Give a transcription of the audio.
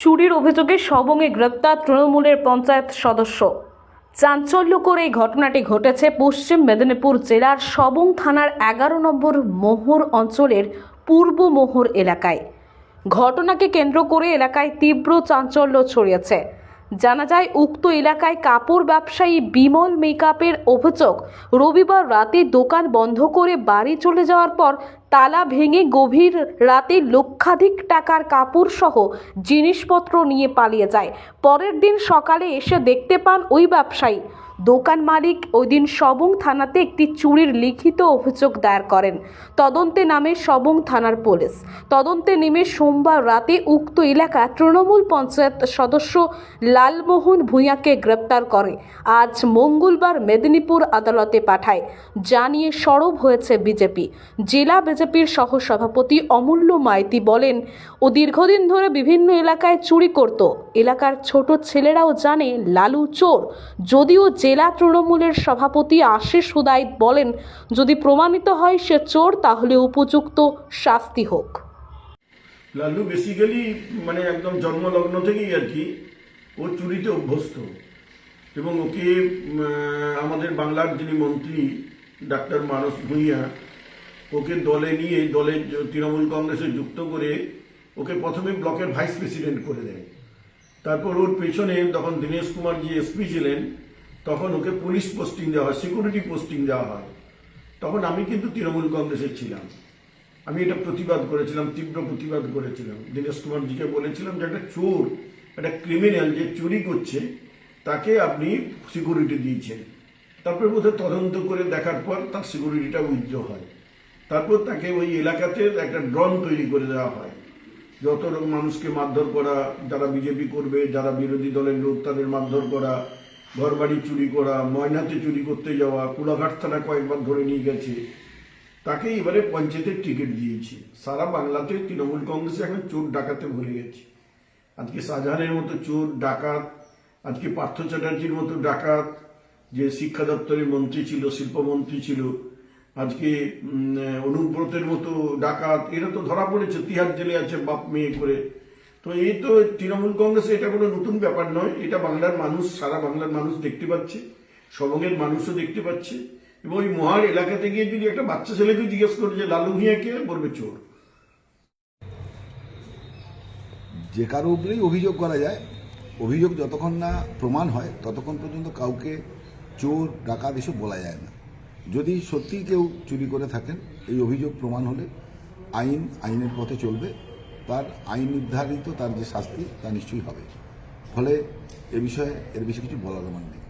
চুরির অভিযোগে সবংয়ে গ্রেপ্তার তৃণমূলের পঞ্চায়েত সদস্য। চাঞ্চল্যকর এই ঘটনাটি ঘটেছে পশ্চিম মেদিনীপুর জেলার সবং থানার এগারো নম্বর মোহর অঞ্চলের পূর্ব মোহর এলাকায়। ঘটনাকে কেন্দ্র করে এলাকায় তীব্র চাঞ্চল্য ছড়িয়েছে। জানা যায়, উক্ত এলাকায় কাপড় ব্যবসায়ী বিমল মেকআপের অভিযোগ, রবিবার রাতে দোকান বন্ধ করে বাড়ি চলে যাওয়ার পর তালা ভেঙে গভীর রাতে লক্ষাধিক টাকার কাপড় সহ জিনিসপত্র নিয়ে পালিয়ে যায়। পরের দিন সকালে এসে দেখতে পান ওই ব্যবসায়ী। দোকান মালিক ওই দিন সবং থানাতে একটি চুরির লিখিত অভিযোগ দায়ের করেন। তদন্তে নামে সবং থানার পুলিশ। তদন্তে নেমে সোমবার রাতে উক্ত এলাকা তৃণমূল পঞ্চায়েত সদস্য লালমোহন ভূঁইয়াকে গ্রেপ্তার করে। আজ মঙ্গলবার মেদিনীপুর আদালতে পাঠায়। যা নিয়ে সরব হয়েছে বিজেপি। জেলা বিজেপির সহসভাপতি অমূল্য মাইতি বলেন, ও দীর্ঘদিন ধরে বিভিন্ন এলাকায় চুরি করত। এলাকার ছোট ছেলেরাও জানে, লালু চোর। যদিও জেলা তৃণমূলের সভাপতি আশিস হুদাইত বলেন, যদি প্রমাণিত হয় সে চোর, তাহলে উপযুক্ত শাস্তি হোক। লাল্লু বেসিক্যালি মানে একদম জন্মলগ্ন থেকেই আর কি, ও চুরিতে অভ্যস্ত। এবং ওকে আমাদের বাংলার যিনি মন্ত্রী, ডাক্তার মানস ভূঁইয়া, ওকে দলে নিয়ে, দলে তৃণমূল কংগ্রেসে যুক্ত করে, ওকে প্রথমে ব্লকের ভাইস প্রেসিডেন্ট করে দেয়। তারপর ওর পেছনে তখন দীনেশ কুমার যে এসপি ছিলেন, তখন ওকে পুলিশ পোস্টিং দেওয়া হয় সিকিউরিটি পোস্টিং দেওয়া হয়। তখন আমি কিন্তু তৃণমূল কংগ্রেসের ছিলাম। আমি এটা প্রতিবাদ করেছিলাম, তীব্র প্রতিবাদ করেছিলাম। দীনেশ কুমার জিকে বলেছিলাম যে একটা চোর, একটা ক্রিমিনাল যে চুরি করছে, তাকে আপনি সিকিউরিটি দিয়েছেন। তারপর বোধহয় তদন্ত করে দেখার পর তার সিকিউরিটিটা উজ্জ্ব হয়। তারপর তাকে ওই এলাকাতে একটা ড্রন তৈরি করে দেওয়া হয়। যত রকম মানুষকে মারধর করা, যারা বিজেপি করবে, যারা বিরোধী দলের লোক, তাদের মারধর করা, ঘরবাড়ি চুরি করা, ময়নাতে চুরি করতে যাওয়া কুলাঘাট থানা কয়েকবার ধরে নিয়ে গেছে তাকে এবারে পঞ্চায়েতের টিকিট দিয়েছে। সারা বাংলাতে তৃণমূল কংগ্রেসে এখন চোর ডাকাতে ভুলে গেছে। আজকে শাহজাহানের মতো চোর, ডাকাত, আজকে পার্থ চ্যাটার্জির মতো ডাকাত, যে শিক্ষা দপ্তরের মন্ত্রী ছিল, শিল্পমন্ত্রী ছিল আজকে অনুব্রতের মতো ডাকাত এরা তো ধরা পড়েছে, তিহার জেলে আছে বাপ মেয়ে করে। তো এই তো তৃণমূল কংগ্রেসে এটা কোনো নতুন ব্যাপার নয়, এটা বাংলার মানুষ, সারা বাংলার মানুষ দেখতে পাচ্ছে সবঙ্গের মানুষও দেখতে পাচ্ছে। এবং ওই মহার এলাকাতে গিয়ে যদি একটা বাচ্চা ছেলেকে জিজ্ঞেস করে যে, লালু ভূঁইয়াকে বলবে চোর? যে কারও উপরেই অভিযোগ করা যায়। অভিযোগ যতক্ষণ না প্রমাণ হয়, ততক্ষণ পর্যন্ত কাউকে চোর, ডাকাত এসব বলা যায় না। যদি সত্যি কেউ চুরি করে থাকেন, এই অভিযোগ প্রমাণ হলে আইন আইনের পথে চলবে। তার আইন নির্ধারিত, তার যে শাস্তি, তা নিশ্চয়ই হবে। ফলে এ বিষয়ে এর বেশি কিছু বলার আমার নেই।